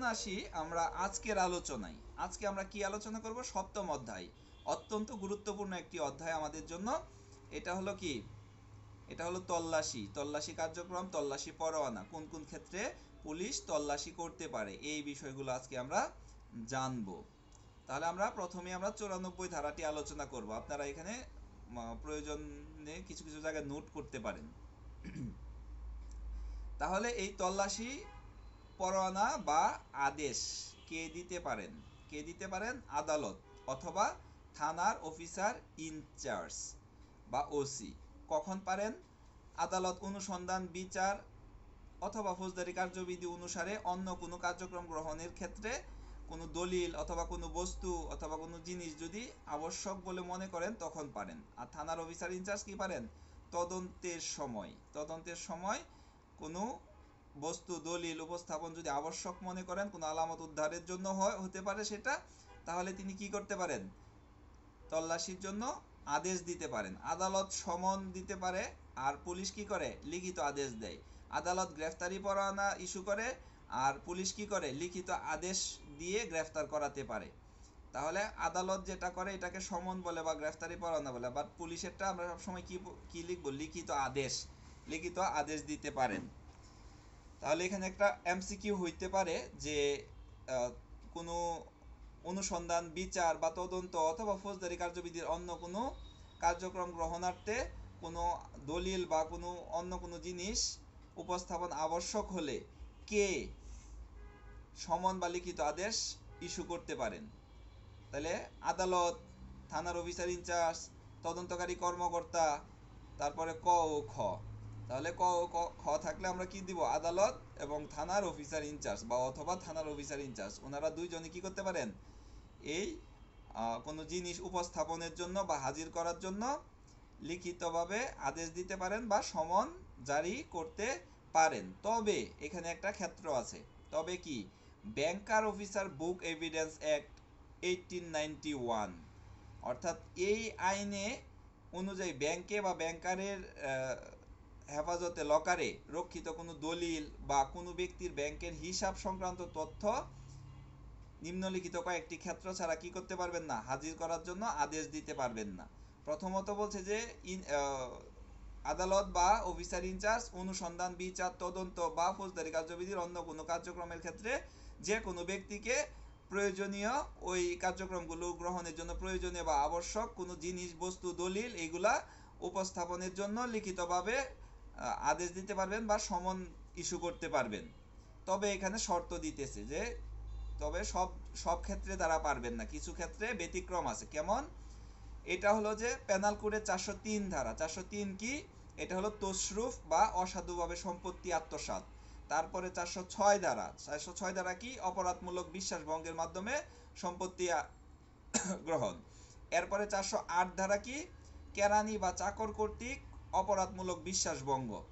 এখন আসি, আমরা আজকের আলোচনায়। আজকে আমরা কি আলোচনা করব? সপ্তম অধ্যায়। অত্যন্ত গুরুত্বপূর্ণ একটি অধ্যায় আমাদের জন্য। এটা হলো কি? এটা হলো তল্লাশি। তল্লাশি কার্যক্রম, তল্লাশি পরোয়ানা। কোন কোন ক্ষেত্রে পুলিশ তল্লাশি করতে পারে? এই বিষয়গুলো আজকে আমরা জানব। তাহলে আমরা প্রথমে আমরা চুরানব্বই ধারাটি আলোচনা করব। আপনারা এখানে প্রয়োজনে কিছু কিছু জায়গায় নোট করতে পারেন। তাহলে এই তল্লাশি পরোয়ানা বা আদেশ কে দিতে পারেন? কে দিতে পারেন? আদালত অথবা থানার অফিসার ইনচার্জ বা ওসি। কখন পারেন? আদালত অনুসন্ধান, বিচার অথবা ফৌজদারি কার্যবিধি অনুসারে অন্য কোনো কার্যক্রম গ্রহণের ক্ষেত্রে কোনো দলিল অথবা কোনো বস্তু অথবা কোনো জিনিস যদি আবশ্যক বলে মনে করেন, তখন পারেন। আর থানার অফিসার ইনচার্জ কি পারেন? তদন্তের সময়। তদন্তের সময় কোনো বস্তু, দলিল, উপস্থাপন যদি আবশ্যক মনে করেন, কোনো আলামত উদ্ধারের জন্য হয়, হতে পারে সেটা, তাহলে তিনি কি করতে পারেন? তল্লাশির জন্য আদেশ দিতে পারেন। আদালত সমন দিতে পারে, আর পুলিশ কি করে? লিখিত আদেশ দেয়। আদালত গ্রেফতারি পরোয়ানা ইস্যু করে, আর পুলিশ কি করে? লিখিত আদেশ দিয়ে গ্রেফতার করাতে পারে। তাহলে আদালত যেটা করে, এটাকে সমন বলে বা গ্রেফতারি পরোয়ানা বলে। বাট পুলিশেরটা আমরা সবসময় কি কি লিখব? লিখিত আদেশ। লিখিত আদেশ দিতে পারেন। তাহলে এখানে একটা এমসিকিউ হইতে পারে যে কোনো অনুসন্ধান, বিচার বা তদন্ত অথবা ফৌজদারি কার্যবিধির অন্য কোনো কার্যক্রম গ্রহণার্থে কোনো দলিল বা কোনো অন্য কোনো জিনিস উপস্থাপন আবশ্যক হলে কে সমন বা লিখিত আদেশ ইস্যু করতে পারেন। তাহলে আদালত, থানার অফিসার ইনচার্জ, তদন্তকারী কর্মকর্তা, তারপরে ক ও খ। তাহলে ক খ থাকলে আমরা কি দিব? আদালত এবং থানার অফিসার ইনচার্জ বা অথবা থানার অফিসার ইনচার্জ ওনারা দুইজনে কি করতে পারেন? এই কোনো জিনিস উপস্থাপনের জন্য বা হাজির করার জন্য লিখিতভাবে আদেশ দিতে পারেন বা সমন জারি করতে পারেন। তবে এখানে একটা ক্ষেত্র আছে। তবে কি? Banker officer book evidence act eighteen ninety one অর্থাৎ এই আইনে অনুযায়ী ব্যাংকে বা ব্যাংকারের হেফাজতে লকারে রক্ষিত কোনো দলিল বা কোনো ব্যক্তির ব্যাংকের হিসাব সংক্রান্ত তথ্য নিম্নলিখিত কয়েকটি ক্ষেত্র ছাড়া কি করতে পারবেন না? হাজির করার জন্য আদেশ দিতে পারবেন না। প্রথমত বলছে যে আদালত বা অফিসার ইনচার্জ, অনুসন্ধান, বিচার, তদন্ত বা ফৌজদারি কার্যবিধির অন্য কোনো কার্যক্রমের ক্ষেত্রে যে কোনো ব্যক্তিকে প্রয়োজনীয় ওই কার্যক্রমগুলো গ্রহণের জন্য প্রয়োজনীয় বা আবশ্যক কোনো জিনিস বস্তু দলিল এগুলা উপস্থাপনের জন্য লিখিতভাবে আদেশ দিতে পারবেন বা সমন ইস্যু করতে পারবেন। তবে এখানে শর্ত দিতেছে যে, তবে সব সব ক্ষেত্রে তারা পারবেন না। কিছু ক্ষেত্রে ব্যতিক্রম আছে। কেমন? এটা হলো যে পেনাল কোডের চারশো তিন ধারা। চারশো তিন কি? এটা হলো তসরুফ বা অসাধুভাবে সম্পত্তি আত্মসাৎ। তারপরে চারশো ছয় ধারা। চারশো ছয় ধারা কি? অপরাধমূলক বিশ্বাস ভঙ্গের মাধ্যমে সম্পত্তি গ্রহণ। এরপরে চারশো আট ধারা কি? কেরানি বা চাকর কর্তৃক অপরাধমূলক বিশ্বাস ভঙ্গ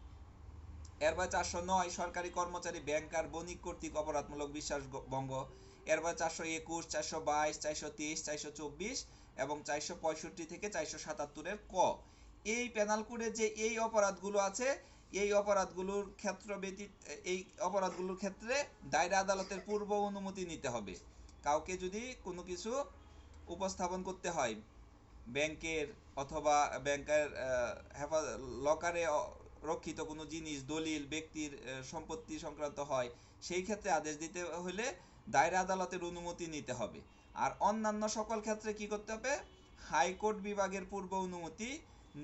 এরপর চারশো নয় সরকারি কর্মচারী ব্যাংকার বণিক কর্তৃক অপরাধমূলক বিশ্বাস গ- ভঙ্গ এরপর চারশো একুশ, চারশো বাইশ, চারশো তেইশ চারশো চব্বিশ এবং চারশো পঁয়ষট্টি থেকে চারশো সাতাত্তরের ক। এই পেনাল কোডে যে এই অপরাধগুলো আছে, এই অপরাধগুলোর ক্ষেত্র ব্যতীত, এই অপরাধগুলোর ক্ষেত্রে দায়রা আদালতের পূর্ব অনুমতি নিতে হবে। কাউকে যদি কোনো কিছু উপস্থাপন করতে হয় ব্যাংকের অথবা ব্যাংকের হেফাজ, লকারে রক্ষিত কোনো জিনিস, দলিল, ব্যক্তির সম্পত্তি সংক্রান্ত হয়, সেই ক্ষেত্রে আদেশ দিতে হলে দায়রা আদালতের অনুমতি নিতে হবে। আর অন্যান্য সকল ক্ষেত্রে কি করতে হবে? হাইকোর্ট বিভাগের পূর্ব অনুমতি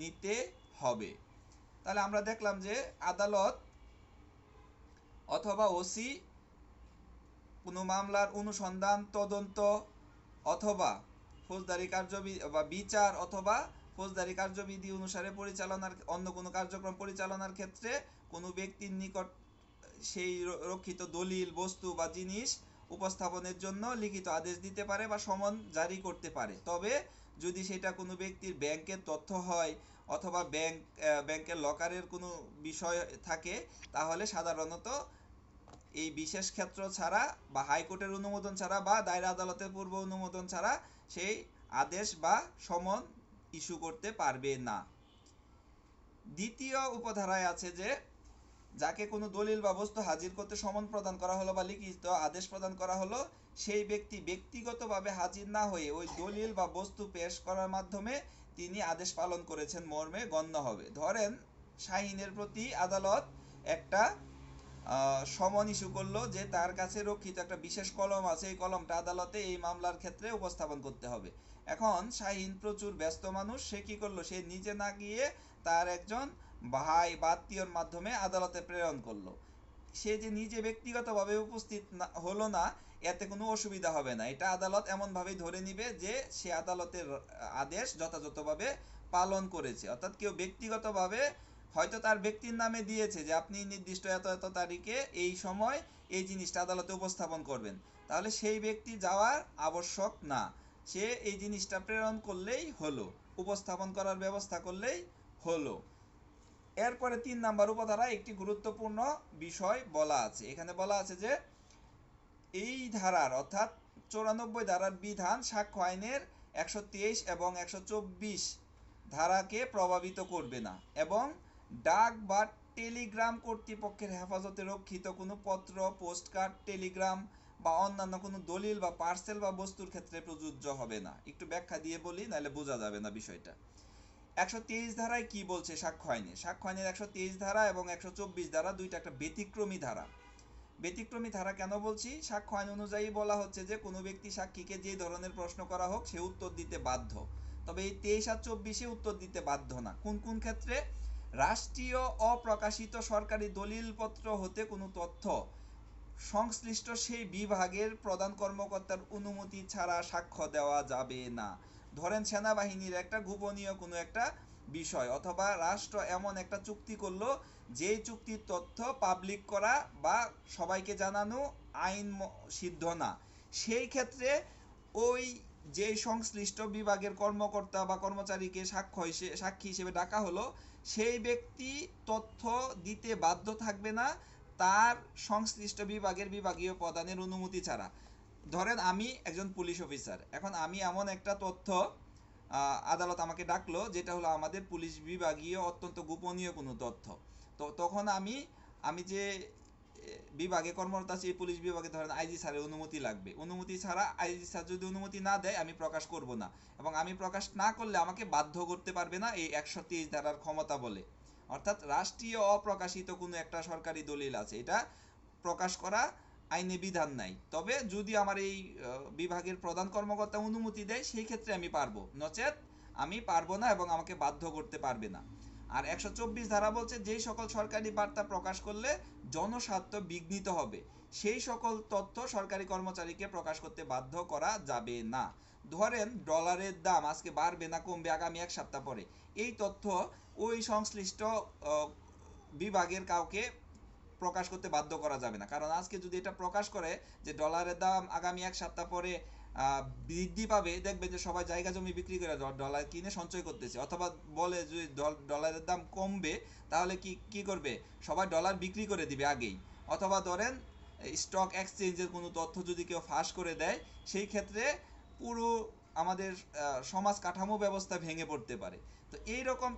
নিতে হবে। তাহলে আমরা দেখলাম যে আদালত অথবা ওসি কোনো মামলার অনুসন্ধান, তদন্ত অথবা ফৌজদারি কার্যবিধি বা বিচার অথবা ফৌজদারি কার্যবিধি অনুসারে পরিচালনার অন্য কোনো কার্যক্রম পরিচালনার ক্ষেত্রে কোনো ব্যক্তির নিকট সেই রক্ষিত দলিল, বস্তু বা জিনিস উপস্থাপনের জন্য লিখিত আদেশ দিতে পারে বা সমন জারি করতে পারে। তবে যদি সেটা কোনো ব্যক্তির ব্যাংকের তথ্য হয় অথবা ব্যাংক ব্যাংকের লকারের কোনো বিষয় থাকে, তাহলে সাধারণত এই বিশেষ ক্ষেত্র ছাড়া বা হাইকোর্টের অনুমোদন ছাড়া বা দায়রা আদালতের পূর্ব অনুমোদন ছাড়া সেই আদেশ বা সমন ইস্যু করতে পারবে না। দ্বিতীয় উপধারায় আছে যে, যাকে কোনো দলিল বা বস্তু হাজির করতে সমন প্রদান করা হলো বা লিখিত আদেশ প্রদান করা হলো, সেই ব্যক্তি ব্যক্তিগতভাবে হাজির না হয়ে ওই দলিল বা বস্তু পেশ করার মাধ্যমে তিনি আদেশ পালন করেছেন মর্মে গণ্য হবে। ধরেন, শাহিনের প্রতি আদালত একটা সমন ইস্যু করল যে তার কাছে রক্ষিত একটা বিশেষ কলম আছে, এই কলমটা আদালতে এই মামলার ক্ষেত্রে উপস্থাপন করতে হবে। এখন শাহিন প্রচুর ব্যস্ত মানুষ, সে কি করল? সে নিজে না গিয়ে তার একজন ভাই বা মাধ্যমে আদালতে প্রেরণ করল। সে যে নিজে ব্যক্তিগতভাবে উপস্থিত না, হলো না, এতে কোনো অসুবিধা হবে না। এটা আদালত এমনভাবেই ধরে নিবে যে সে আদালতের আদেশ যথাযথভাবে পালন করেছে। অর্থাৎ কেউ ব্যক্তিগতভাবে হয়তো তার ব্যক্তির নামে দিয়েছে যে আপনি নির্দিষ্ট এত এত তারিখে এই সময় এই জিনিসটা আদালতে উপস্থাপন করবেন। তাহলে সেই ব্যক্তি যাওয়ার আবশ্যক না। সে এই জিনিসটা প্রেরণ করলেই হলো, উপস্থাপন করার ব্যবস্থা করলেই হলো। এরপরে তিন নাম্বার উপধারা একটি গুরুত্বপূর্ণ বিষয় বলা আছে। এখানে বলা আছে যে এই ধারার অর্থাৎ চৌরানব্বই ধারার বিধান সাক্ষ্য আইনের একশো তেইশ এবং একশো চব্বিশ ধারাকে প্রভাবিত করবে না এবং ডাক বা টেলিগ্রাম কর্তৃপক্ষের হেফাজতে রক্ষিত কোনো পত্র, পোস্টকার্ড, টেলিগ্রাম বা অন্যান্য কোনো দলিল বা পার্সেল বা বস্তুর ক্ষেত্রে প্রযোজ্য হবে না। একটু ব্যাখ্যা দিয়ে বলি, নাহলে বোঝা যাবে না বিষয়টা। একশো তেইশ ধারায় কি বলছে সাক্ষ্য আইনে? সাক্ষ্য আইনের একশো তেইশ ধারা এবং একশো চব্বিশ ধারা দুইটা একটা ব্যতিক্রমী ধারা। ব্যতিক্রমী ধারা কেন বলছি? সাক্ষ্য আইন অনুযায়ী বলা হচ্ছে যে কোনো ব্যক্তি সাক্ষীকে যে ধরনের প্রশ্ন করা হোক সে উত্তর দিতে বাধ্য। তবে এই তেইশ আর চব্বিশে উত্তর দিতে বাধ্য না। কোন কোন ক্ষেত্রে? রাষ্ট্রীয় অপ্রকাশিত সরকারি দলিলপত্র হতে কোনো তথ্য সংশ্লিষ্ট সেই বিভাগের প্রধান কর্মকর্তার অনুমতি ছাড়া সাক্ষ্য দেওয়া যাবে না। ধরেন সেনাবাহিনীর একটা গোপনীয় কোনো একটা বিষয় অথবা রাষ্ট্র এমন একটা চুক্তি করল, যেই চুক্তির তথ্য পাবলিক করা বা সবাইকে জানানো আইন সিদ্ধ না। সেই ক্ষেত্রে ওই যে সংশ্লিষ্ট বিভাগের কর্মকর্তা বা কর্মচারীকে সাক্ষ্য সাক্ষী হিসেবে ডাকা হলো সেই ব্যক্তি তথ্য দিতে বাধ্য থাকবে না, তার সংশ্লিষ্ট বিভাগের বিভাগীয় প্রদানের অনুমতি ছাড়া। ধরেন আমি একজন পুলিশ অফিসার। এখন আমি এমন একটা তথ্য আদালত আমাকে ডাকলো, যেটা হলো আমাদের পুলিশ বিভাগীয় অত্যন্ত গোপনীয় কোনো তথ্য। তো তখন আমি আমি যে বিভাগে কর্মরত আছি, এই পুলিশ বিভাগে ধরেন আইজি স্যারের অনুমতি লাগবে। অনুমতি ছাড়া আইজি স্যার যদি অনুমতি না দেয়, আমি প্রকাশ করব না। এবং আমি প্রকাশ না করলে আমাকে বাধ্য করতে পারবে না এই একশো তেইশ ধারার ক্ষমতা বলে। অর্থাৎ রাষ্ট্রীয় অপ্রকাশিত কোনো একটা সরকারি দলিল আছে, এটা প্রকাশ করা আইনে বিধান নাই। তবে যদি আমার এই বিভাগের প্রধান কর্মকর্তা অনুমতি দেয়, সেই ক্ষেত্রে আমি পারব। নচেত আমি পারব না এবং আমাকে বাধ্য করতে পারবে না। আর একশো চব্বিশ ধারা বলছে, যেই সকল সরকারি বার্তা প্রকাশ করলে জনস্বার্থ বিঘ্নিত হবে। সেই সকল তথ্য সরকারি কর্মচারীকে প্রকাশ করতে বাধ্য করা যাবে না। ধরেন, ডলারের দাম আজকে বাড়বে না, কমবে আগামী এক সপ্তাহ পরে। এই তথ্য ওই সংশ্লিষ্ট বিভাগের কাউকে প্রকাশ করতে বাধ্য করা যাবে না। কারণ আজকে যদি এটা প্রকাশ করে যে ডলারের দাম আগামী এক সপ্তাহ পরে বৃদ্ধি পাবে, দেখবে যে সবাই জায়গা জমি বিক্রি করে ডলার কিনে সঞ্চয় করতেছে। অথবা বলে যদি ডল- ডলারের দাম কমবে, তাহলে কি কি করবে? সবাই ডলার বিক্রি করে দিবে আগেই। অথবা ধরেন স্টক এক্সচেঞ্জের কোনো তথ্য যদি কেউ ফাঁস করে দেয়, সেই ক্ষেত্রে পুরো আমাদের সমাজ কাঠামো ব্যবস্থা ভেঙে পড়তে পারে। তো এই রকম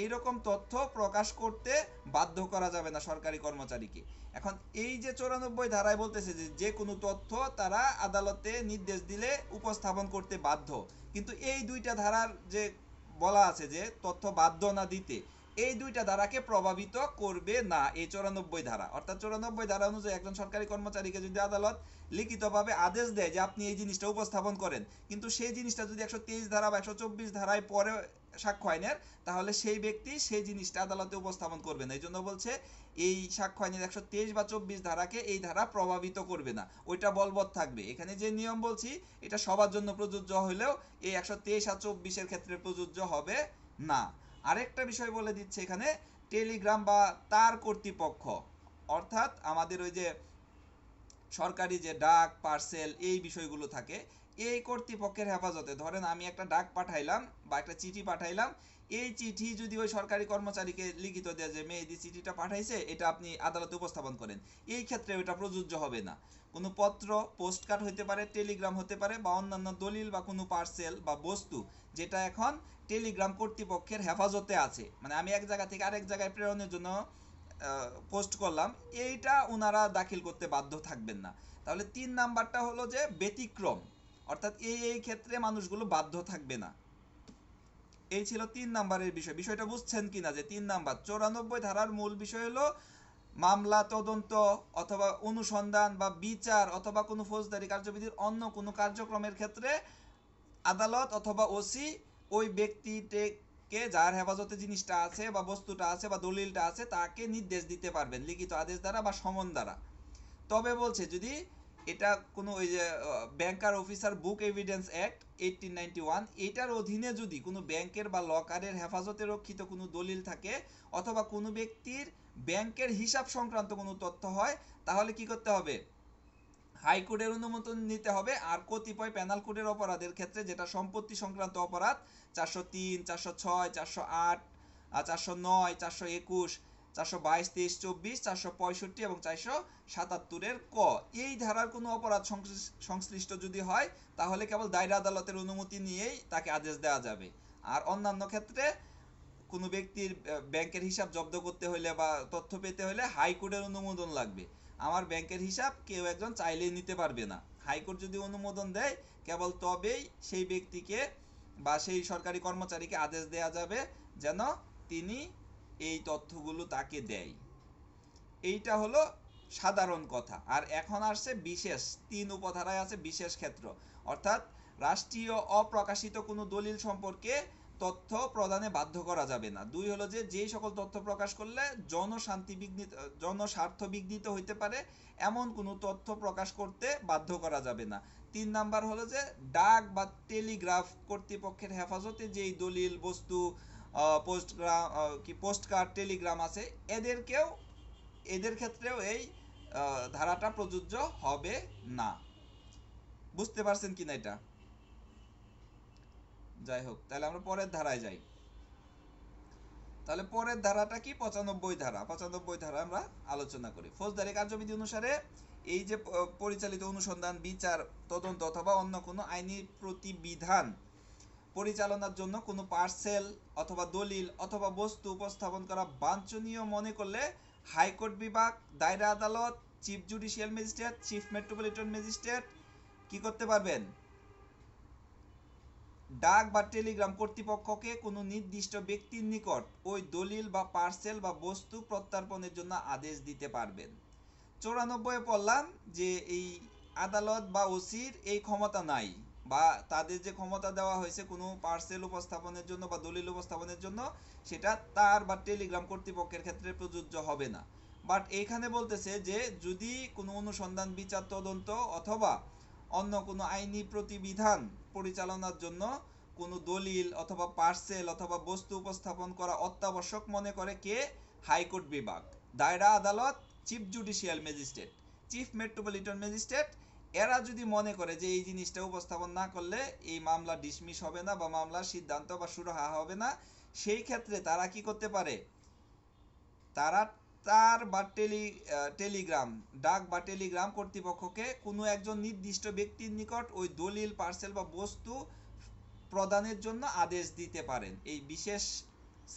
এইরকম তথ্য প্রকাশ করতে বাধ্য করা যাবে না সরকারি কর্মচারীকে। এখন এই যে চৌরানব্বই ধারায় বলতেছে যে যে কোনো তথ্য তারা আদালতে নির্দেশ দিলে উপস্থাপন করতে বাধ্য। কিন্তু এই দুইটা ধারার যে বলা আছে যে তথ্য বাধ্য না দিতে এই দুইটা ধারাকে প্রভাবিত করবে না, এই চৌরানব্বই ধারা। অর্থাৎ চৌরানব্বই ধারা অনুযায়ী একজন সরকারি কর্মচারীকে যদি আদালত লিখিতভাবে আদেশ দেয় যে আপনি এই জিনিসটা উপস্থাপন করেন, কিন্তু সেই জিনিসটা যদি একশো তেইশ ধারা বা একশো চব্বিশ ধারায় পরে সাক্ষ্য আইনের তাহলে সেই ব্যক্তি সেই জিনিসটা আদালতে উপস্থাপন করবে না। এই জন্য বলছে, এই সাক্ষ্য আইনের একশো তেইশ বা চব্বিশ ধারাকে এই ধারা প্রভাবিত করবে না। ওইটা বলবৎ থাকবে। এখানে যে নিয়ম বলছি, এটা সবার জন্য প্রযোজ্য হলেও এই একশো তেইশ আর চব্বিশের ক্ষেত্রে প্রযোজ্য হবে না। আরেকটা বিষয় বলে দিচ্ছে এখানে টেলিগ্রাম বা তার কর্তৃপক্ষ। অর্থাৎ আমাদের ওই যে সরকারি যে ডাক পার্সেল এই বিষয়গুলো থাকে, এই কর্তৃপক্ষের হেফাজতে। ধরেন আমি একটা ডাক পাঠাইলাম বা একটা চিঠি পাঠাইলাম, এই চিঠি যদি ওই সরকারি কর্মচারীকে লিখিত দেয় যে মেয়েদি চিঠিটা পাঠাইছে, এটা আপনি আদালতে উপস্থাপন করেন। এই ক্ষেত্রে ওটা প্রযোজ্য হবে না। কোনো পত্র পোস্টকার্ড হতে পারে টেলিগ্রাম হতে পারে বা অন্যান্য দলিল বা কোনো পার্সেল বা বস্তু যেটা এখন টেলিগ্রাম কর্তৃপক্ষের হেফাজতে আছে। মানে আমি এক জায়গা থেকে আরেক জায়গায় প্রেরণের জন্য পোস্ট করলাম। এইটা ওনারা দাখিল করতে বাধ্য থাকবেন না। তাহলে তিন নাম্বারটা হলো যে ব্যতিক্রম। অর্থাৎ এই এই ক্ষেত্রে মানুষগুলো বাধ্য থাকবে না। এই ছিল তিন নাম্বারের বিষয়। বিষয়টা বুঝছেন কিনা যে তিন নাম্বার, চৌরানব্বই ধারার মূল বিষয় হলো মামলা, তদন্ত অথবা অনুসন্ধান বা বিচার অথবা কোনো ফৌজদারি কার্যবিধির অন্য কোনো কার্যক্রমের ক্ষেত্রে আদালত অথবা ওসি ওই ব্যক্তিটিকে যার হেফাজতে জিনিসটা আছে বা বস্তুটা আছে বা দলিলটা আছে, তাকে নির্দেশ দিতে পারবেন, লিখিত আদেশ দ্বারা বা সমন দ্বারা। তবে বলছে, যদি এটা কোনো ওই যে banker officer book evidence act eighteen ninety one এটার অধীনে যদি কোনো ব্যাংকের বা লকারের হেফাজতে রক্ষিত কোনো দলিল থাকে অথবা কোনো ব্যক্তির ব্যাংকের হিসাব সংক্রান্ত কোনো তথ্য হয়, তাহলে কি করতে হবে? হাইকোর্টের অনুমোদন নিতে হবে আর কতিপয় প্যানাল কোডের অপরাধের ক্ষেত্রে যেটা সম্পত্তি সংক্রান্ত অপরাধ, চারশো তিন, চারশো ছয়, চারশো আট চারশো নয়, চারশো একুশ, চারশো বাইশ, তেইশ, চব্বিশ, চারশো পঁয়ষট্টি এবং চারশো সাতাত্তরের ক। এই ধারার কোনো অপরাধ সংশ্লিষ্ট যদি হয়, তাহলে কেবল দায়রা আদালতের অনুমতি নিয়েই তাকে আদেশ দেওয়া যাবে। আর অন্যান্য ক্ষেত্রে কোনো ব্যক্তির ব্যাংকের হিসাব জব্দ করতে হলে বা তথ্য পেতে হলে হাইকোর্টের অনুমোদন লাগবে। আমার ব্যাংকের হিসাব কেউ একজন চাইলেই নিতে পারবে না। হাইকোর্ট যদি অনুমোদন দেয়, কেবল তবেই সেই ব্যক্তিকে বা সেই সরকারি কর্মচারীকে আদেশ দেওয়া যাবে যেন তিনি এই তথ্যগুলো তাকে দেয়। এইটা হলো সাধারণ কথা। আর এখন আসছে বিশেষ, তিন উপধারায় আছে বিশেষ ক্ষেত্র। অর্থাৎ রাষ্ট্রীয় অপ্রকাশিত কোনো দলিল সম্পর্কে তথ্য প্রদানে বাধ্য করা যাবে না। দুই হলো যে, যেই সকল তথ্য প্রকাশ করলে জনশান্তি বিঘ্নিত, জনস্বার্থ বিঘ্নিত হইতে পারে, এমন কোনো তথ্য প্রকাশ করতে বাধ্য করা যাবে না। তিন নাম্বার হলো যে, ডাক বা টেলিগ্রাফ কর্তৃপক্ষের হেফাজতে যেই দলিল, বস্তু পোস্টগ্রাম কি পোস্ট কার্ড টেলিগ্রাম আছে, এদেরকেও, এদের ক্ষেত্রেও এই ধারাটা প্রযোজ্য হবে না। বুঝতে পারছেন কিনা এটা? যাই হোক, তাহলে আমরা পরের ধারায় যাই। তাহলে পরের ধারাটা কি? পঁচানব্বই ধারা। পঁচানব্বই ধারা আমরা আলোচনা করি। ফৌজদারি কার্যবিধি অনুসারে এই যে পরিচালিত অনুসন্ধান, বিচার, তদন্ত অথবা অন্য কোনো আইনি প্রতিবিধান পরিচালনার জন্য কোনো পার্সেল অথবা দলিল অথবা বস্তু উপস্থাপন করা বাঞ্ছনীয় মনে করলে হাইকোর্ট বিভাগ, দায়রা আদালত, chief judicial magistrate, chief metropolitan magistrate কি করতে পারবেন? ডাক বা টেলিগ্রাম কর্তৃপক্ষকে কোনো নির্দিষ্ট ব্যক্তির নিকট ওই দলিল বা পার্সেল বা বস্তু প্রত্যর্পণের জন্য আদেশ দিতে পারবেন। চৌরানব্বই পড়লাম যে এই আদালত বা ওসির এই ক্ষমতা নাই বা তাদের যে ক্ষমতা দেওয়া হয়েছে কোনো পার্সেল উপস্থাপনের জন্য বা দলিল উপস্থাপনের জন্য, সেটা তার বা টেলিগ্রাম কর্তৃপক্ষের ক্ষেত্রে প্রযোজ্য হবে না। বাট এইখানে বলতেছে যে যদি কোনো অনুসন্ধান, বিচার তদন্ত অথবা অন্য কোনো আইনি প্রতিবিধান পরিচালনার জন্য কোনো দলিল অথবা পার্সেল অথবা বস্তু উপস্থাপন করা অত্যাবশ্যক মনে করে কে? হাইকোর্ট বিভাগ। দায়রা আদালত, chief judicial magistrate. Chief metropolitan magistrate, এরা যদি মনে করে যে এই জিনিসটা উপস্থাপন না করলে এই মামলা ডিসমিস হবে না বা মামলার সিদ্ধান্ত বা সুরাহা হবে না, সেই ক্ষেত্রে তারা কি করতে পারে? তারা তার বা টেলি টেলিগ্রাম, ডাক বা টেলিগ্রাম কর্তৃপক্ষকে কোনো একজন নির্দিষ্ট ব্যক্তির নিকট ওই দলিল পার্সেল বা বস্তু প্রদানের জন্য আদেশ দিতে পারেন। এই বিশেষ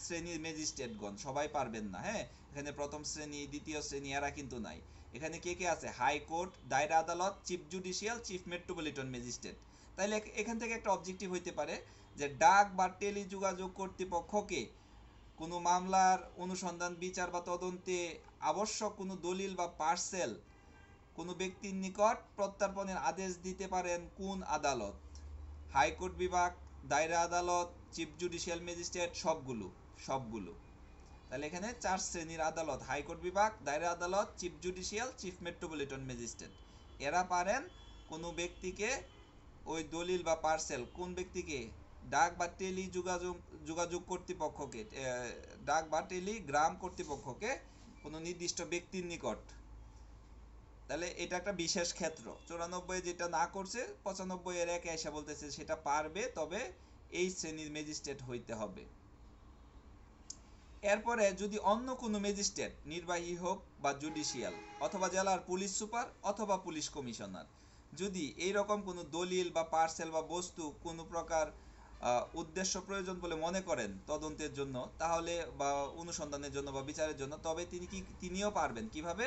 শ্রেণির ম্যাজিস্ট্রেটগণ সবাই পারবেন না হ্যাঁ? এখানে প্রথম শ্রেণি, দ্বিতীয় শ্রেণি এরা কিন্তু নাই। এখানে কে কে আছে? হাইকোর্ট দায়রা আদালত chief judicial chief metropolitan magistrate তাইলে এখান থেকে একটা অবজেক্টিভ হইতে পারে যে ডাক বা টেলিযোগাযোগ কর্তৃপক্ষকে কোনো মামলার অনুসন্ধান, বিচার বা তদন্তে আবশ্যক কোনো দলিল বা পার্সেল কোনো ব্যক্তির নিকট প্রত্যর্পণের আদেশ দিতে পারেন কোন আদালত? হাইকোর্ট বিভাগ, দায়রা আদালত, চিফ জুডিশিয়াল ম্যাজিস্ট্রেট, সবগুলো সবগুলো। তাহলে এখানে চার শ্রেণির আদালত, হাইকোর্ট বিভাগ, দায়রা আদালত, chief judicial, chief metropolitan magistrate. এরা পারেন কোনো ব্যক্তিকে ওই দলিল বা পার্সেল, কোন ব্যক্তিকে ডাক বা টেলি যোগাযোগ যোগাযোগ কর্তৃপক্ষকে ডাক বা টেলিগ্রাম কর্তৃপক্ষকে কোনো নির্দিষ্ট ব্যক্তির নিকট। তাহলে এটা একটা বিশেষ ক্ষেত্র। চুরানব্বই যেটা না করছে, পঁচানব্বই এর একে এসে বলতেছে সেটা পারবে, তবে এই শ্রেণির ম্যাজিস্ট্রেট হইতে হবে। এরপরে যদি অন্য কোনো ম্যাজিস্ট্রেট, নির্বাহী হোক বা জুডিশিয়াল, অথবা জেলার পুলিশ সুপার অথবা পুলিশ কমিশনার, যদি এই রকম কোনো দলিল বা পার্সেল বা বস্তু কোনো প্রকার উদ্দেশ্য প্রয়োজন বলে মনে করেন তদন্তের জন্য, তাহলে বা অনুসন্ধানের জন্য বা বিচারের জন্য। তবে তিনি কি, তিনিও পারবেন কীভাবে?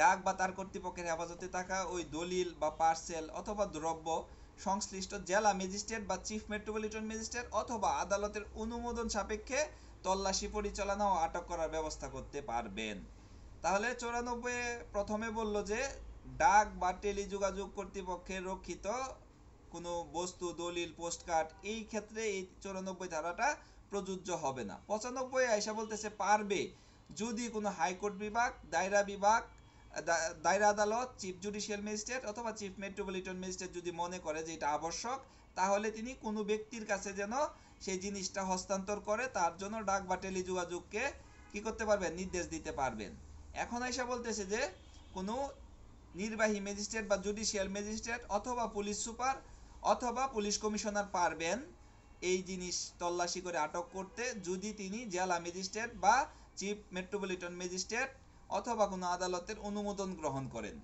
ডাক বা তার কর্তৃপক্ষের হেফাজতে থাকা ওই দলিল বা পার্সেল অথবা দ্রব্য সংশ্লিষ্ট জেলা ম্যাজিস্ট্রেট বা চিফ মেট্রোপলিটন ম্যাজিস্ট্রেট অথবা আদালতের অনুমোদন সাপেক্ষে তল্লাশি পরিচালনা ও আটক করার ব্যবস্থা করতে পারবেন। তাহলে চৌরানব্বই প্রথমে বলল যে, ডাক বা টেলিযোগাযোগ কর্তৃপক্ষের রক্ষিত কোনো বস্তু, দলিল পোস্টকার্ড এই ক্ষেত্রে এই চৌরানব্বই ধারাটা প্রযোজ্য হবে না। পঁচানব্বই আয়সা বলতেছে, পারবে যদি কোনো হাইকোর্ট বিভাগ, দায়রা বিভাগ দায়রা আদালত চিফ জুডিশিয়াল ম্যাজিস্ট্রেট অথবা চিফ মেট্রোপলিটন ম্যাজিস্ট্রেট যদি মনে করে যে এটা আবশ্যক, তাহলে তিনি কোনো ব্যক্তির কাছে যেন সেই জিনিসটা হস্তান্তর করে, তার জন্য ডাক বা টেলিযোগাযোগকে কি করতে পারবেন? নির্দেশ দিতে পারবেন। এখন আইসা বলতেছে যে কোনো নির্বাহী ম্যাজিস্ট্রেট বা জুডিশিয়াল ম্যাজিস্ট্রেট অথবা পুলিশ সুপার অথবা পুলিশ কমিশনার পারবেন এই জিনিস তল্লাশি করে আটক করতে, যদি তিনি জেলা ম্যাজিস্ট্রেট বা চিফ মেট্রোপলিটন ম্যাজিস্ট্রেট অথবা কোনো আদালতের অনুমোদন গ্রহণ করেন।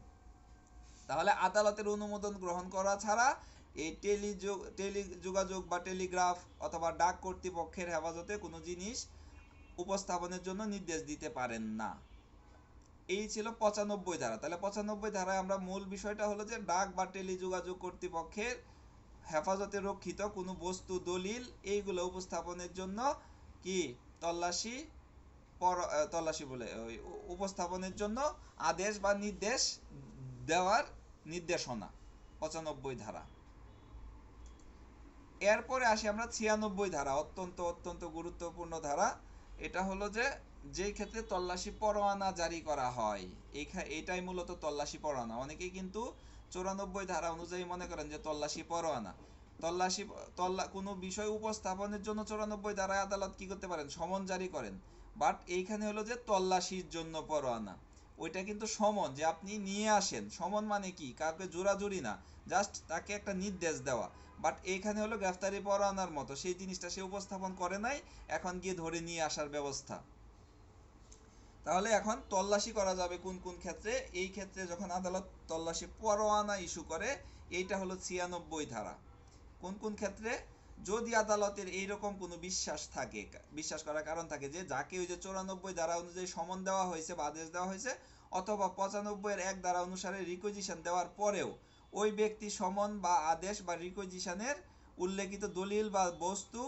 তাহলে আদালতের অনুমোদন গ্রহণ করা ছাড়া এই টেলি টেলি যোগাযোগ বা টেলিগ্রাফ অথবা ডাক কর্তৃপক্ষের হেফাজতে কোনো জিনিস উপস্থাপনের জন্য নির্দেশ দিতে পারেন না। এই ছিল পঁচানব্বই ধারা। তাহলে পঁচানব্বই ধারায় আমরা মূল বিষয়টা হলো যে ডাক বা টেলিযোগাযোগ কর্তৃপক্ষের হেফাজতে রক্ষিত কোনো বস্তু, দলিল এইগুলো উপস্থাপনের জন্য কি তল্লাশি পর তল্লাশি বলে উপস্থাপনের জন্য আদেশ বা নির্দেশ দেওয়ার নির্দেশনা, পঁচানব্বই ধারা। এরপরে আসি আমরা ছিয়ানব্বই ধারা, অত্যন্ত অত্যন্ত গুরুত্বপূর্ণ ধারা। এটা হলো যে, যেই ক্ষেত্রে তল্লাশি পরোয়ানা জারি করা হয়, এই এটাই মূলত তল্লাশি পরোয়ানা। অনেকে কিন্তু চৌরানব্বই ধারা অনুযায়ী মনে করেন যে তল্লাশি পরোয়ানা। তল্লাশি তল্লা কোনো বিষয় উপস্থাপনের জন্য চৌরানব্বই ধারায় আদালত কি করতে পারেন? সমন জারি করেন। বাট এইখানে হলো যে তল্লাশির জন্য পরোয়ানা। ওইটা কিন্তু সমন, যে আপনি নিয়ে আসেন। সমন মানে কি? কাউকে জোরাজুরি না, জাস্ট তাকে একটা নির্দেশ দেওয়া। বাট এইখানে হলো গ্রেফতারি পরোয়ানার মতো। সেই জিনিসটা সে উপস্থাপন করে নাই, এখন গিয়ে ধরে নিয়ে আসার ব্যবস্থা। তাহলে এখন তল্লাশি করা যাবে কোন কোন ক্ষেত্রে? এই ক্ষেত্রে যখন আদালত তল্লাশি পরোয়ানা ইস্যু করে, এইটা হলো ছিয়ানব্বই ধারা। কোন কোন ক্ষেত্রে? যদি আদালতের এইরকম কোনো বিশ্বাস থাকে, বিশ্বাস করার কারণ থাকে যে, যাকে ওই যে চৌরানব্বই ধারা অনুযায়ী সমন দেওয়া হয়েছে বা আদেশ দেওয়া হয়েছে, অথবা পঁচানব্বই এর এক ধারা অনুসারে রিকুইজিশন দেওয়ার পরেও ওই ব্যক্তি সমন বা আদেশ বা রিকুইজিশনের উল্লেখিত দলিল বা বস্তু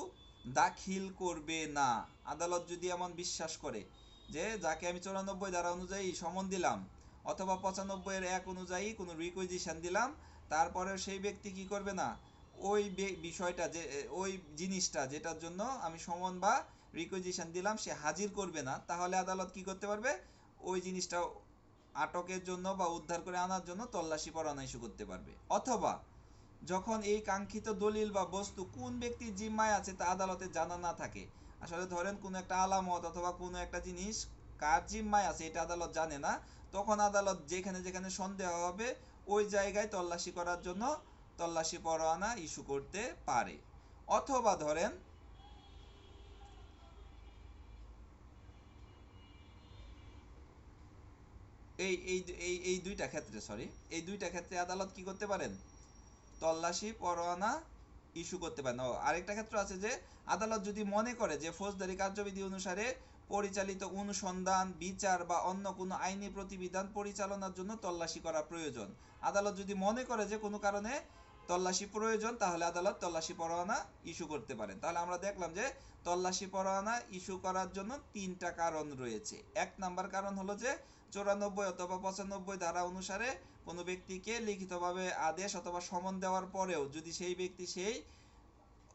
দাখিল করবে না। আদালত যদি এমন বিশ্বাস করে যে যাকে আমি চৌরানব্বই ধারা অনুযায়ী সমন দিলাম অথবা পঁচানব্বই এর এক অনুযায়ী কোনো রিকুইজিশন দিলাম তারপরেও সেই ব্যক্তি কি করবে না? ওই বিষয়টা যে ওই জিনিসটা যেটার জন্য আমি সমন বা রিকুইজিশন দিলাম সে হাজির করবে না, তাহলে আদালত কি করতে পারবে? ওই জিনিসটা আটকের জন্য বা উদ্ধার করে আনার জন্য তল্লাশি ইস্যু করতে পারবে। অথবা যখন এই কাঙ্ক্ষিত দলিল বা বস্তু কোন ব্যক্তির জিম্মায় আছে তা আদালতে জানা না থাকে আসলে ধরেন কোনো একটা আলামত অথবা কোনো একটা জিনিস কার জিম্মায় আছে, এটা আদালত জানে না, তখন আদালত যেখানে যেখানে সন্দেহ হবে, ওই জায়গায় তল্লাশি করার জন্য তল্লাশি পরোয়ানা ইস্যু করতে পারে। অথবা ধরেন এই এই এই এই দুইটা ক্ষেত্রে সরি এই দুইটা ক্ষেত্রে আদালত কি করতে পারেন? তল্লাশি পরোয়ানা ইস্যু করতে পারেন আরেকটা ক্ষেত্র আছে যে, আদালত যদি মনে করে যে ফৌজদারি কার্যবিধি অনুসারে পরিচালিত অনুসন্ধান, বিচার বা অন্য কোনো আইনি প্রতিবিধান পরিচালনার জন্য তল্লাশি করা প্রয়োজন। আদালত যদি মনে করে যে কোনো কারণে তল্লাশি প্রয়োজন, তাহলে আদালত তল্লাশি পরোয়ানা ইস্যু করতে পারেন। তাহলে আমরা দেখলাম যে, তল্লাশি পরোয়ানা ইস্যু করার জন্য তিনটা কারণ রয়েছে। এক নাম্বার কারণ হলো যে, চৌরানব্বই অথবা পঁচানব্বই ধারা অনুসারে কোনো ব্যক্তিকে লিখিতভাবে আদেশ অথবা সমন দেওয়ার পরেও যদি সেই ব্যক্তি সেই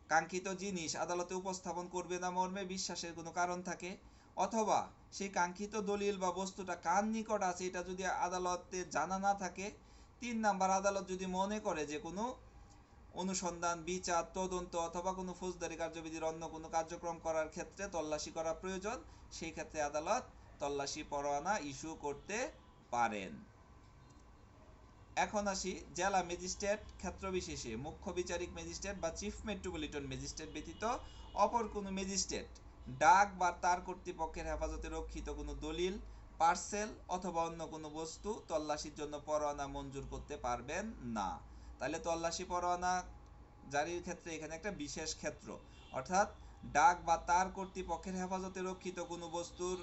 কাঙ্ক্ষিত জিনিস আদালতে উপস্থাপন করবে না মর্মে বিশ্বাসের কোনো কারণ থাকে? অথবা সেই কাঙ্ক্ষিত দলিল বা বস্তুটা কার নিকট আছে এটা যদি আদালতে জানা না থাকে? তিন নাম্বার, আদালত যদি মনে করে যে কোনো অনুসন্ধান, বিচার, তদন্ত অথবা কোনো ফৌজদারি কার্যবিধির অন্য কোনো কার্যক্রম করার ক্ষেত্রে তল্লাশি করা প্রয়োজন, সেই ক্ষেত্রে আদালত তল্লাশি পরোয়ানা ইস্যু করতে পারেন। এখন আসি জেলা ম্যাজিস্ট্রেট ক্ষেত্র বিশেষে মুখ্য বিচারিক ম্যাজিস্ট্রেট বা চিফ মেট্রোপলিটন ম্যাজিস্ট্রেট ব্যতীত অপর কোনো ম্যাজিস্ট্রেট। ডাক বা তার কর্তৃপক্ষের হেফাজতে রক্ষিত কোনো দলিল, পার্সেল অথবা অন্য কোনো বস্তু তল্লাশির জন্য পরোয়ানা মঞ্জুর করতে পারবেন না। তাহলে তল্লাশি পরোয়ানা জারির ক্ষেত্রে এখানে একটা বিশেষ ক্ষেত্র। অর্থাৎ ডাক বা তার কর্তৃপক্ষের হেফাজতে রক্ষিত কোনো বস্তুর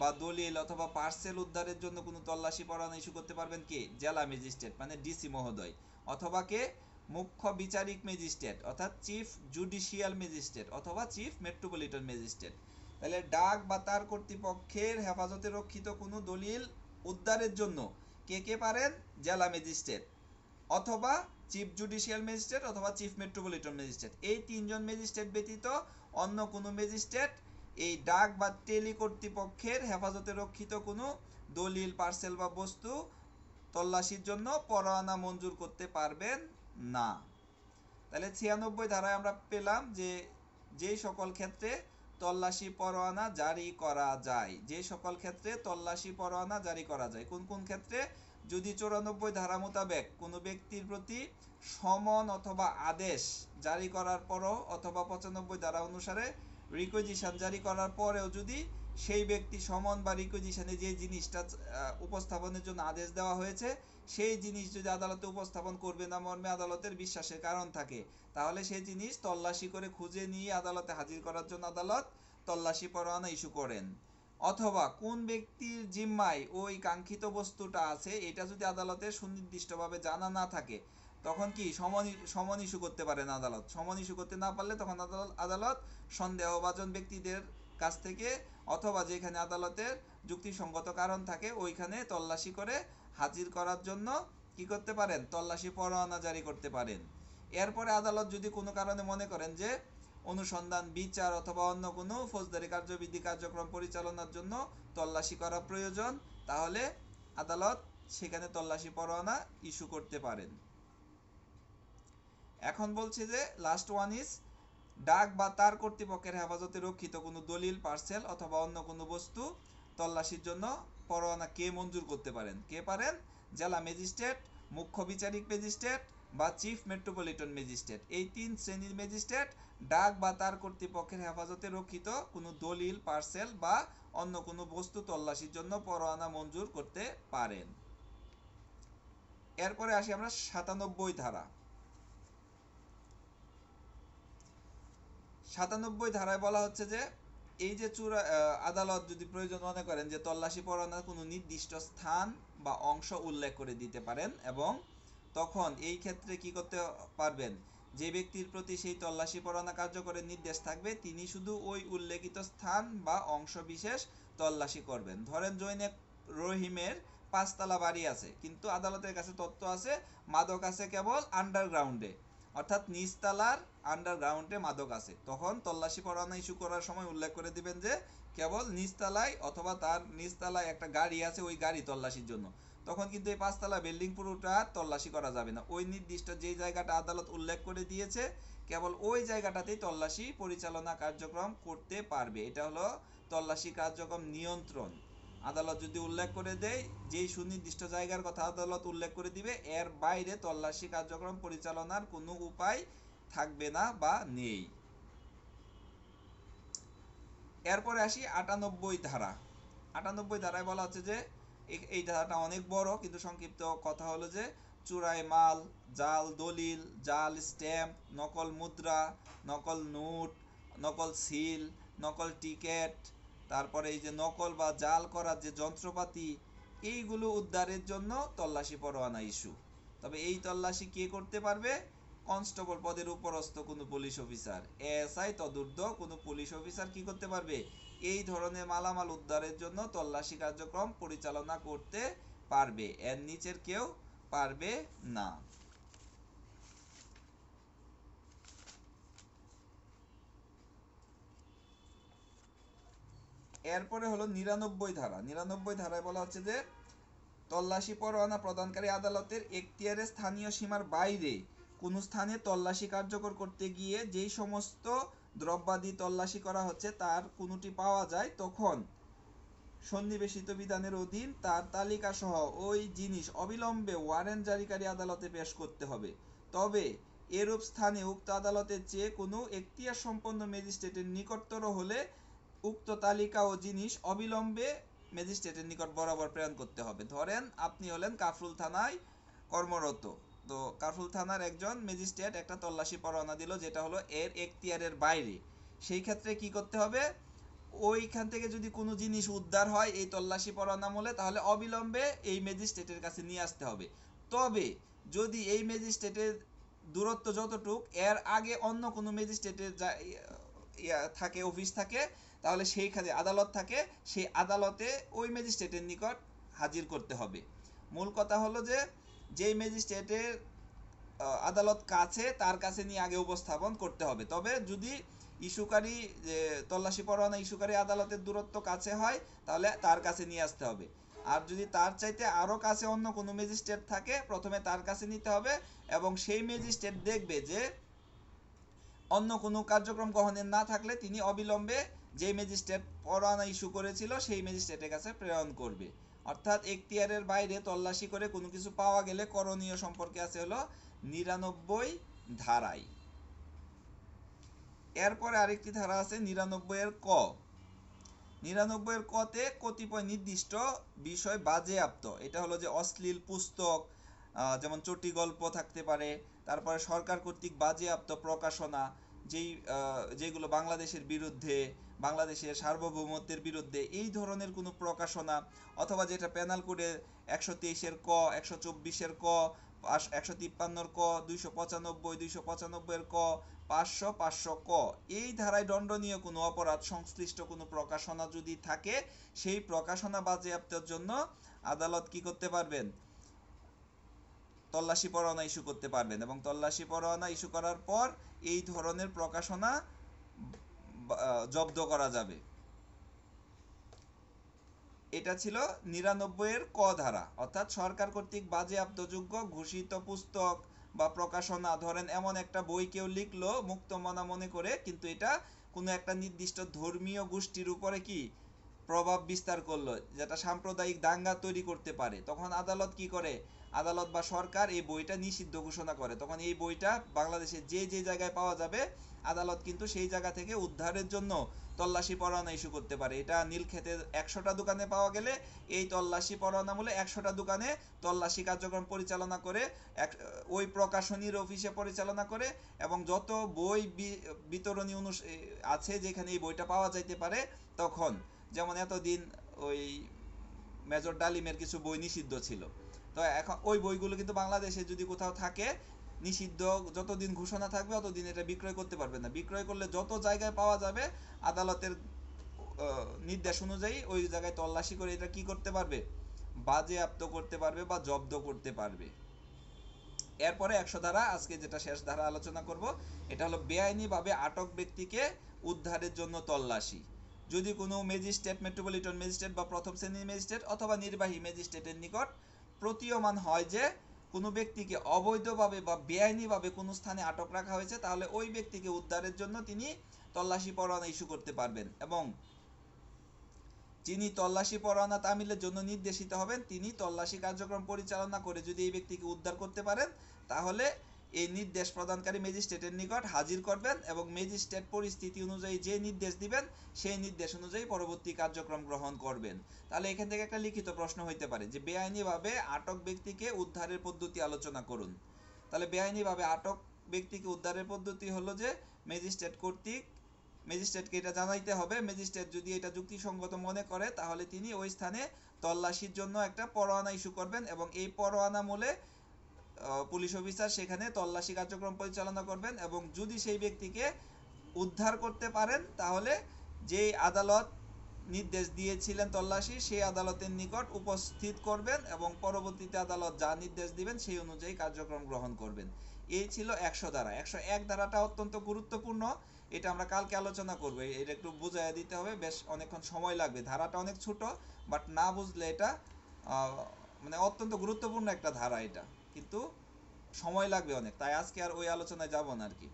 বা দলিল অথবা পার্সেল উদ্ধারের জন্য কোনো তল্লাশি পরোয়ানা ইস্যু করতে পারবেন কে? জেলা ম্যাজিস্ট্রেট মানে ডিসি মহোদয়। অথবা কে? মুখ্য বিচারিক ম্যাজিস্ট্রেট অর্থাৎ চিফ জুডিশিয়াল ম্যাজিস্ট্রেট অথবা চিফ মেট্রোপলিটন ম্যাজিস্ট্রেট তাহলে ডাক বা তার কর্তৃপক্ষের হেফাজতে রক্ষিত কোনো দলিল উদ্ধারের জন্য কে কে পারেন? জেলা ম্যাজিস্ট্রেট অথবা চিফ জুডিশিয়াল ম্যাজিস্ট্রেট অথবা চিফ মেট্রোপলিটন ম্যাজিস্ট্রেট এই তিনজন ম্যাজিস্ট্রেট ব্যতীত অন্য কোনো ম্যাজিস্ট্রেট এই ডাক বা টেলি কর্তৃপক্ষের হেফাজতে রক্ষিত কোনো দলিল, পার্সেল বা বস্তু তল্লাশির জন্য পরোয়ানা মঞ্জুর করতে পারবেন না। তাহলে ছিয়ানব্বই ধারায় আমরা পেলাম যে যেই সকল ক্ষেত্রে তল্লাশি পরোয়ানা জারি করা যায়, যে সকল ক্ষেত্রে তল্লাশি পরোয়ানা জারি করা যায়, কোন কোন ক্ষেত্রে? যদি চৌরানব্বই ধারা মোতাবেক কোনো ব্যক্তির প্রতি সমন অথবা আদেশ জারি করার পরও অথবা পঁচানব্বই ধারা অনুসারে রিকুইজিশন জারি করার পরেও যদি সেই ব্যক্তি সমন বা রিকুইজিশনে যে জিনিসটা উপস্থাপনের জন্য আদেশ দেওয়া হয়েছে, সেই জিনিস যদি আদালতে উপস্থাপন করবে না, মর্মে আদালতের বিশ্বাসের কারণ থাকে, তাহলে সেই জিনিস তল্লাশি করে খুঁজে নিয়ে আদালতে হাজির করার জন্য আদালত তল্লাশি পরোয়ানা ইস্যু করেন। অথবা কোন ব্যক্তির জিম্মায় ওই কাঙ্ক্ষিত বস্তুটা আছে, এটা যদি আদালতে সুনির্দিষ্টভাবে জানা না থাকে তখন কি সমন সমন ইস্যু করতে পারেন আদালত? সমন ইস্যু করতে না পারলে তখন আদালত আদালত সন্দেহভাজন ব্যক্তিদের কাছ থেকে অথবা যেখানে আদালতের যুক্তিসঙ্গত কারণ থাকে, ওইখানে তল্লাশি করে হাজির করার জন্য কি করতে পারেন? তল্লাশি পরোয়ানা জারি করতে পারেন। এরপরে আদালত যদি কোনো কারণে মনে করেন যে অনুসন্ধান, বিচার অথবা অন্য কোনো ফৌজদারি কার্যবিধি কার্যক্রম পরিচালনার জন্য তল্লাশি করা প্রয়োজন, তাহলে আদালত সেখানে তল্লাশি পরোয়ানা ইস্যু করতে পারেন। এখন বলছে যে লাস্ট ওয়ান ইজ ডাক বা তার কর্তৃপক্ষের হেফাজতে রক্ষিত কোনো দলিল পার্সেল অথবা অন্য কোনো বস্তু তল্লাশির জন্য পরোয়ানা কে মঞ্জুর করতে পারেন? কে পারেন? জেলা ম্যাজিস্ট্রেট, মুখ্য বিচারিক ম্যাজিস্ট্রেট বা চিফ মেট্রোপলিটন ম্যাজিস্ট্রেট এই তিন শ্রেণির ম্যাজিস্ট্রেট ডাক বা তার কর্তৃপক্ষের হেফাজতে রক্ষিত কোনো দলিল পার্সেল বা অন্য কোনো বস্তু তল্লাশির জন্য পরোয়ানা মঞ্জুর করতে পারেন। এরপরে আসি আমরা সাতানব্বই ধারা। সাতানব্বই ধারায় বলা হচ্ছে যে এই যে চূড়া আদালত যদি প্রয়োজন মনে করেন যে তল্লাশি পরোয়ানার কোনো নির্দিষ্ট স্থান বা অংশ উল্লেখ করে দিতে পারেন এবং তখন এই ক্ষেত্রে কি করতে পারবেন? যে ব্যক্তির প্রতি সেই তল্লাশি পরোয়ানা কার্যকরের নির্দেশ থাকবে, তিনি শুধু ওই উল্লেখিত স্থান বা অংশ বিশেষ তল্লাশি করবেন। ধরেন জৈনেক রহিমের পাঁচতলা বাড়ি আছে, কিন্তু আদালতের কাছে তথ্য আছে, মাদক আছে কেবল আন্ডারগ্রাউন্ডে অর্থাৎ নিচতলার আন্ডারগ্রাউন্ডে মাদক আছে। তখন তল্লাশি পরোয়ানা ইস্যু করার সময় উল্লেখ করে দিবেন যে, কেবল নিচতলায় অথবা তার নিচতলায় একটা গাড়ি আছে, ওই গাড়ি তল্লাশির জন্য। তখন কিন্তু এই পাঁচতলা বিল্ডিং পুরোটা তল্লাশি করা যাবে না। ওই নির্দিষ্ট যেই জায়গাটা আদালত উল্লেখ করে দিয়েছে, কেবল ওই জায়গাটাতেই তল্লাশি পরিচালনা কার্যক্রম করতে পারবে। এটা হলো তল্লাশি কার্যক্রম নিয়ন্ত্রণ। আদালত যদি উল্লেখ করে দেয়, যেই সুনির্দিষ্ট জায়গার কথা আদালত উল্লেখ করে দিবে, এর বাইরে তল্লাশি কার্যক্রম পরিচালনার কোনো উপায় থাকবে না বা নেই। এরপরে আসি আটানব্বই ধারা। আটানব্বই ধারায় বলা হচ্ছে যে, এই ধারাটা অনেক বড়, কিন্তু সংক্ষিপ্ত কথা হলো যে চুরাই মাল, জাল, দলিল, জাল স্ট্যাম্প, নকল মুদ্রা, নকল নোট, নকল সিল, নকল টিকেট তারপরে এই যে নকল বা জাল করার যে যন্ত্রপাতি, এইগুলো উদ্ধারের জন্য তল্লাশি পরোয়ানা ইস্যু। তবে এই তল্লাশি কে করতে পারবে? কনস্টেবল পদের উপরস্থ কোনো পুলিশ অফিসার। এএসআই তদুর্ধ কোনো পুলিশ অফিসার কি করতে পারবে? এই ধরনের মালামাল উদ্ধারের জন্য তল্লাশি কার্যক্রম পরিচালনা করতে পারবে। এর নিচের কেউ পারবে না। এরপরে হলো নিরানব্বই ধারা। নিরানব্বই ধারায় বলা হচ্ছে যে, তল্লাশি পরোয়ানা প্রদানকারী আদালতের এখতিয়ারে স্থানীয় সীমার বাইরে কোনো স্থানে তল্লাশি কার্যকর করতে গিয়ে যেই সমস্ত দ্রব্যাদি তল্লাশি করা হচ্ছে তার কোনোটি পাওয়া যায় তখন সন্নিবেশিত বিধানের অধীন তার তালিকা সহ ওই জিনিস অবিলম্বে ওয়ারেন্ট জারিকারী আদালতে পেশ করতে হবে। তবে এরূপ স্থানে উক্ত আদালতের চেয়ে কোনো এখতিয়ার সম্পন্ন ম্যাজিস্ট্রেটের নিকটতর হলে উক্ত তালিকা ও জিনিস অবিলম্বে ম্যাজিস্ট্রেটের নিকট বরাবর প্রেরণ করতে হবে। ধরেন আপনি হলেন কাফরুল থানায় কর্মরত। তো কাফরুল থানার একজন ম্যাজিস্ট্রেট একটা তল্লাশি পরোয়ানা দিল, যেটা হলো এর এখতিয়ারের বাইরে। সেই ক্ষেত্রে কি করতে হবে? ওইখান থেকে যদি কোনো জিনিস উদ্ধার হয় এই তল্লাশি পরোয়ানা মূলে তাহলে অবিলম্বে এই ম্যাজিস্ট্রেটের কাছে নিয়ে আসতে হবে। তবে যদি এই ম্যাজিস্ট্রেটের দূরত্ব যতটুক, এর আগে অন্য কোনো ম্যাজিস্ট্রেটের থাকে, অফিস থাকে তাহলে সেইখানে আদালত থাকে, সেই আদালতে ওই ম্যাজিস্ট্রেটের নিকট হাজির করতে হবে। মূল কথা হলো যে, যেই ম্যাজিস্ট্রেটের আদালত কাছে, তার কাছে নিয়ে আগে উপস্থাপন করতে হবে। তবে যদি ইস্যুকারী তল্লাশি পরোয়ানা ইস্যুকারী আদালতের দূরত্ব কাছে হয়, তাহলে তার কাছে নিয়ে আসতে হবে। আর যদি তার চাইতে আরও কাছে অন্য কোনো ম্যাজিস্ট্রেট থাকে, প্রথমে তার কাছে নিতে হবে এবং সেই ম্যাজিস্ট্রেট দেখবে যে, অন্য কোনো কার্যক্রম গ্রহণের না থাকলে তিনি অবিলম্বে যে ম্যাজিস্ট্রেট পরোয়ানা ইস্যু করেছিল, সেই ম্যাজিস্ট্রেটের কাছে প্রেরণ করবে। অর্থাৎ এখতিয়ারের বাইরে তল্লাশি করে কোনো কিছু পাওয়া গেলে করণীয় সম্পর্কে আছে হলো নিরানব্বই ধারায় এরপরে আরেকটি ধারা আছে নিরানব্বই এর ক। নিরানব্বই এর কতে কতিপয় নির্দিষ্ট বিষয় বাজেয়াপ্ত। এটা হলো যে অশ্লীল পুস্তক যেমন চটি গল্প থাকতে পারে, তারপরে সরকার কর্তৃক বাজেয়াপ্ত প্রকাশনা যেই যেগুলো বাংলাদেশের বিরুদ্ধে, বাংলাদেশের সার্বভৌমত্বের বিরুদ্ধে এই ধরনের কোনো প্রকাশনা অথবা যেটা পেনাল কোডের একশো তেইশের ক, একশো চব্বিশের ক একশো তিপ্পান্নর ক, দুইশো পঁচানব্বই, দুইশো পঁচানব্বইয়ের ক, পাঁচশো পাঁচশো ক, এই ধারায় দণ্ডনীয় কোনো অপরাধ, সংশ্লিষ্ট কোনো প্রকাশনা যদি থাকে, সেই প্রকাশনা বাজেয়াপ্তের জন্য আদালত কি করতে পারবেন? তল্লাশি পরোয়ানা ইস্যু করতে পারবেন এবং তল্লাশি পরোয়ানা ইস্যু করার পর এই ধরনের প্রকাশনা জব্দ করা যাবে। এটা ছিল নিরানব্বই এর ক ধারা। অর্থাৎ সরকার কর্তৃক বাজেয়াপ্তযোগ্য ঘোষিত পুস্তক বা প্রকাশনা, ধরেন এমন একটা বই কেউ লিখলো, মুক্ত মনা মনে করে, কিন্তু এটা কোনো একটা নির্দিষ্ট ধর্মীয় গোষ্ঠীর উপরে কি প্রভাব বিস্তার করল, যেটা সাম্প্রদায়িক দাঙ্গা তৈরি করতে পারে। তখন আদালত কি করে? আদালত বা সরকার এই বইটা নিষিদ্ধ ঘোষণা করে। তখন এই বইটা বাংলাদেশে যে যে জায়গায় পাওয়া যাবে, আদালত কিন্তু সেই জায়গা থেকে উদ্ধারের জন্য তল্লাশি পরোয়ানা ইস্যু করতে পারে। এটা নীলক্ষেতের একশোটা দোকানে পাওয়া গেলে এই তল্লাশি পরোয়ানা মূলে একশোটা দোকানে তল্লাশি কার্যক্রম পরিচালনা করে, এক, ওই প্রকাশনীর অফিসে পরিচালনা করে এবং যত বই বিতরণী অনু আছে যেখানে এই বইটা পাওয়া যাইতে পারে, তখন যেমন এতদিন ওই মেজর ডালিমের কিছু বই নিষিদ্ধ ছিল। তো এখন ওই বইগুলো কিন্তু বাংলাদেশে যদি কোথাও থাকে, নিষিদ্ধ, যতদিন ঘোষণা থাকবে ততদিন এটা বিক্রয় করতে পারবে না। বিক্রয় করলে যত জায়গায় পাওয়া যাবে, আদালতের নির্দেশ অনুযায়ী ওই জায়গায় তল্লাশি করে এটা কি করতে পারবে? বাজেয়াপ্ত করতে পারবে বা জব্দ করতে পারবে। এরপরে একশো ধারা, আজকে যেটা শেষ ধারা আলোচনা করব, এটা হলো বেআইনিভাবে আটক ব্যক্তিকে উদ্ধারের জন্য তল্লাশি। যদি কোনো ম্যাজিস্ট্রেট, মেট্রোপলিটন ম্যাজিস্ট্রেট বা প্রথম শ্রেণির ম্যাজিস্ট্রেট অথবা নির্বাহী ম্যাজিস্ট্রেটের নিকট প্রতীয়মান হয় যে কোনো ব্যক্তিকে অবৈধভাবে বা বেআইনিভাবে কোনো স্থানে আটক রাখা হয়েছে, তাহলে ওই ব্যক্তিকে উদ্ধারের জন্য তিনি তল্লাশি পরোয়ানা ইস্যু করতে পারবেন এবং যিনি তল্লাশি পরোয়ানা তামিলের জন্য নির্দেশিত হবেন, তিনি তল্লাশি কার্যক্রম পরিচালনা করে যদি এই ব্যক্তিকে উদ্ধার করতে পারেন, তাহলে এই নির্দেশ প্রদানকারী ম্যাজিস্ট্রেটের নিকট হাজির করবেন এবং ম্যাজিস্ট্রেট পরিস্থিতি অনুযায়ী যে নির্দেশ দিবেন, সেই নির্দেশ অনুযায়ী পরবর্তী কার্যক্রম গ্রহণ করবেন। তাহলে এখান থেকে একটা লিখিত প্রশ্ন হইতে পারে যে, বেআইনিভাবে আটক ব্যক্তিকে উদ্ধারের পদ্ধতি আলোচনা করুন। তাহলে বেআইনিভাবে আটক ব্যক্তিকে উদ্ধারের পদ্ধতি হলো যে, ম্যাজিস্ট্রেট কর্তৃক, ম্যাজিস্ট্রেটকে এটা জানাইতে হবে। ম্যাজিস্ট্রেট যদি এটা যুক্তিসঙ্গত মনে করে, তাহলে তিনি ওই স্থানে তল্লাশির জন্য একটা পরোয়ানা ইস্যু করবেন এবং এই পরোয়ানা মূলে পুলিশ অফিসার সেখানে তল্লাশি কার্যক্রম পরিচালনা করবেন এবং যদি সেই ব্যক্তিকে উদ্ধার করতে পারেন, তাহলে যেই আদালত নির্দেশ দিয়েছিলেন তল্লাশি, সেই আদালতের নিকট উপস্থিত করবেন এবং পরবর্তীতে আদালত যা নির্দেশ দিবেন সেই অনুযায়ী কার্যক্রম গ্রহণ করবেন। এই ছিল একশো ধারা। একশো এক ধারাটা অত্যন্ত গুরুত্বপূর্ণ। এটা আমরা কালকে আলোচনা করব। এটা একটু বুঝাইয়া দিতে হবে। বেশ অনেকক্ষণ সময় লাগবে। ধারাটা অনেক ছোট, বাট না বুঝলে এটা মানে অত্যন্ত গুরুত্বপূর্ণ একটা ধারা এটা। কিন্তু সময় লাগবে অনেক। তাই আজকে আর ওই আলোচনায় যাব না আর কি।